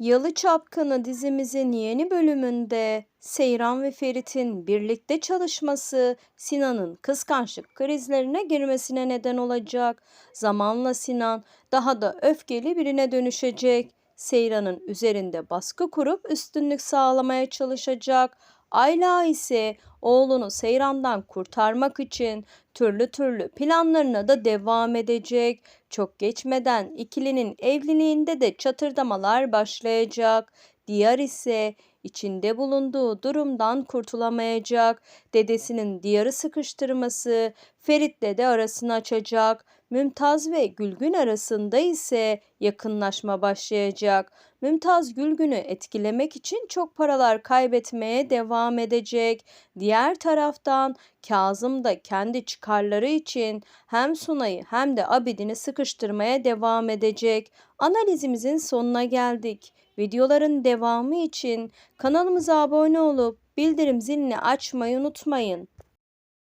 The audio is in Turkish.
Yalı Çapkını dizimizin yeni bölümünde Seyran ve Ferit'in birlikte çalışması Sinan'ın kıskançlık krizlerine girmesine neden olacak. Zamanla Sinan daha da öfkeli birine dönüşecek. Seyran'ın üzerinde baskı kurup üstünlük sağlamaya çalışacak. Ayla ise oğlunu Seyran'dan kurtarmak için türlü türlü planlarına da devam edecek. Çok geçmeden ikilinin evliliğinde de çatırdamalar başlayacak. Diyar ise içinde bulunduğu durumdan kurtulamayacak. Dedesinin Diyar'ı sıkıştırması Ferit'le de arasını açacak. Mümtaz ve Gülgün arasında ise yakınlaşma başlayacak. Mümtaz Gülgün'ü etkilemek için çok paralar kaybetmeye devam edecek. Diğer taraftan Kazım da kendi çıkarları için hem Sunay'ı hem de Abidin'i sıkıştırmaya devam edecek. Analizimizin sonuna geldik. Videoların devamı için kanalımıza abone olup bildirim zilini açmayı unutmayın.